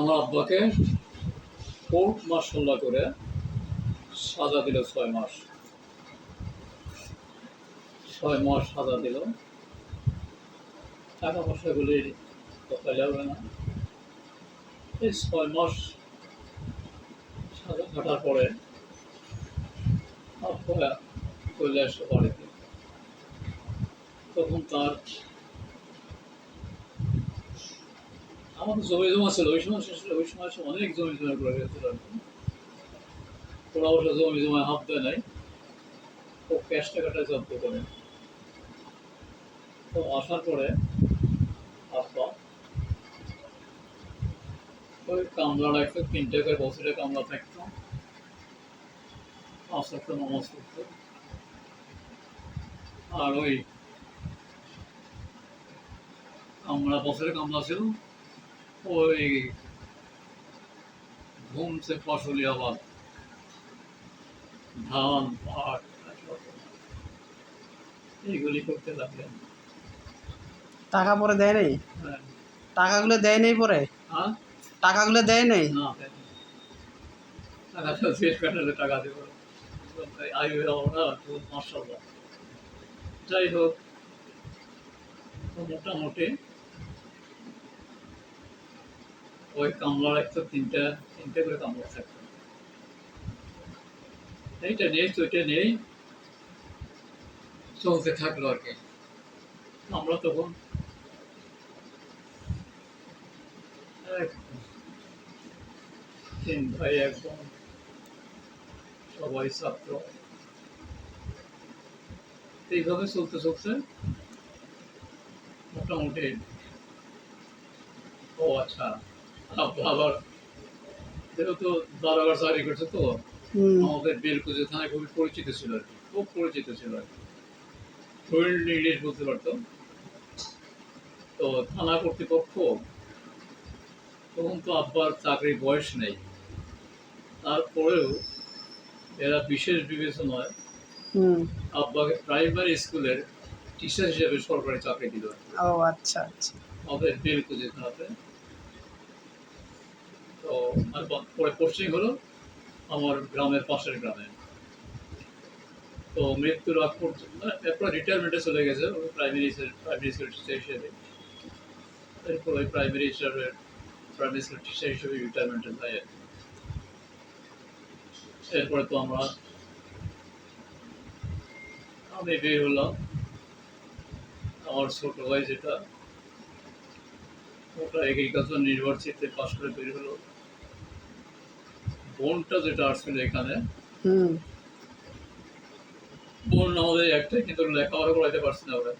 আমার আব্বাকে কোর্ট মার্শাল্লাহ করে সাজা দিল ছয় মাস। ছয় মাস সাজা দিল। টাকা পয়সাগুলি কথা যাবে না। এই ছয় মাস সাজা কাটার পরে আব্বা চলে আসে বাড়িতে। তখন তার আমাদের জমি জমা ছিল, ওই সময় ওই সময় অনেক জমি জমা করে কি ওরা অবশ্য জমি জমায় হাত দেয় নাই। ও ক্যাশ টাকাটা জব্দ করে। তো আসার পরে আব্বা ওই কামলা রাখতো, তিন টাকার বছরে কামলা থাকতো। পাঁচ একটা নামাজ পড়তো। আর ওই কামলা, বছরে কামলা ছিল ওই ঘুমছে ফসলি আবাদ ধান পাট এইগুলি করতে লাগলেন। টাকা পরে দেয় নাই? হ্যাঁ। টাকাগুলো দেয় নাই পরে? হ্যাঁ? টাকাগুলো দেয় নাই। টাকা শেষ কাটালে টাকা দেবো। হব না মাসাল্লাহ যাই হোক মোটামুটি ওই কামলার একটা তিনটা, তিনটে করে কামলা থাকতো এইটা নেই নেই। চলতে থাকল আর কি। আমরা তখন তিন ভাই একদম সবাই ছাত্র। এইভাবে চলতে চলতে মোটামুটি ও আচ্ছা। আব্বা আবার যেহেতু চাকরি করছে তো। আমাদের বেলকুজে থানায় খুবই পরিচিত ছিল আর কি খুব পরিচিত ছিল আর কি। ইংলিশ বলতে পারতো। তো থানা কর্তৃপক্ষ তখন তো আব্বার চাকরির বয়স নেই। তারপরেও এরা বিশেষ বিবেচনায় হুম। আব্বাকে প্রাইমারি স্কুলের টিচার হিসেবে সরকারি চাকরি দিল ও আচ্ছা আচ্ছা। আমাদের বেলকুজে থানাতে। তো আর বা- পরে পোস্টিং হলো আমার গ্রামের পাশের গ্রামে। তো মৃত্যুর আগ পর্যন্ত মানে এরপর রিটায়ারমেন্টে চলে গেছে প্রাইমারি প্রাইমারি স্কুল টিচার হিসেবে। এরপর ওই প্রাইমারি হিসাবে প্রাইমারি স্কুল টিচার হিসেবে রিটায়ারমেন্টে যায়। আর কি। এরপরে তো আমরা, আমি বের হলাম। আমার ছোট ভাই যেটা, ওটা এগ্রিকালচার ইউনিভার্সিটিতে পাশ করে বের হলো। বোনটা যেটা আসছিল এখানে বোন আমাদের একটাই কিন্তু লেখাপড়া করাইতে পারছে না ওরা।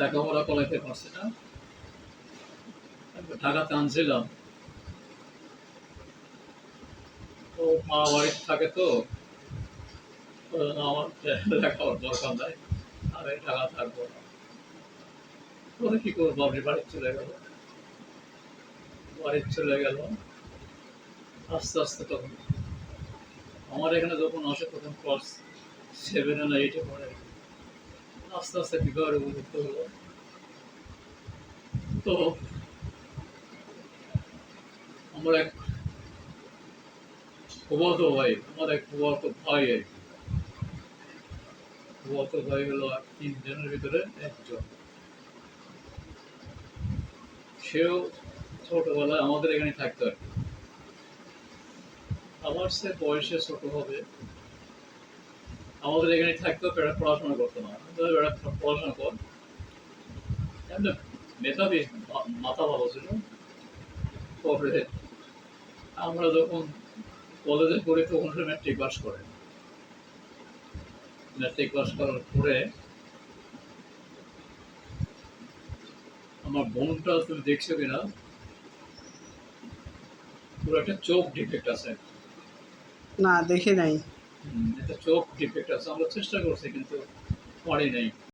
লেখাপড়া করাইতে পারছে না। ঢাকাতে আনছিলাম। ও মা বাড়িতে থাকে তো তো আমার লেখাপড়ার দরকার নাই আমি ঢাকা থাকব না। ওরা কি করব? আপনি বাড়ি চলে গেল। বাড়ি চলে গেল। আস্তে আস্তে তখন। আমার এখানে যখন আসে তখন ক্লাস সেভেনে না এইটে পড়ে। আস্তে আস্তে বিবাহের উপযুক্ত হলো। তো আমার এক ফুবাতো ভাই, আমার এক ফুবাতো ভাই আর কি। ফুবাতো ভাই হলো তিনজনের ভিতরে একজন। সেও ছোটবেলায় আমাদের এখানে থাকতো আর কি। আমার সে বয়সে ছোট হবে। আমাদের এখানে থাকতো এরা পড়াশোনা করতো না। পড়াশোনা কর। এমনি মেধাবী মাথা ভালো ছিল। পরে আমরা যখন কলেজে পড়ি, তখন সে ম্যাট্রিক পাস করে। ম্যাট্রিক পাস করার পরে আমার বোনটা তুমি দেখছ কিনা? পুরো একটা চোখ ডিফেক্ট আছে। না দেখি নাই। চোখ ডিফেক্ট আছে আমরা চেষ্টা করছি কিন্তু পারি নাই।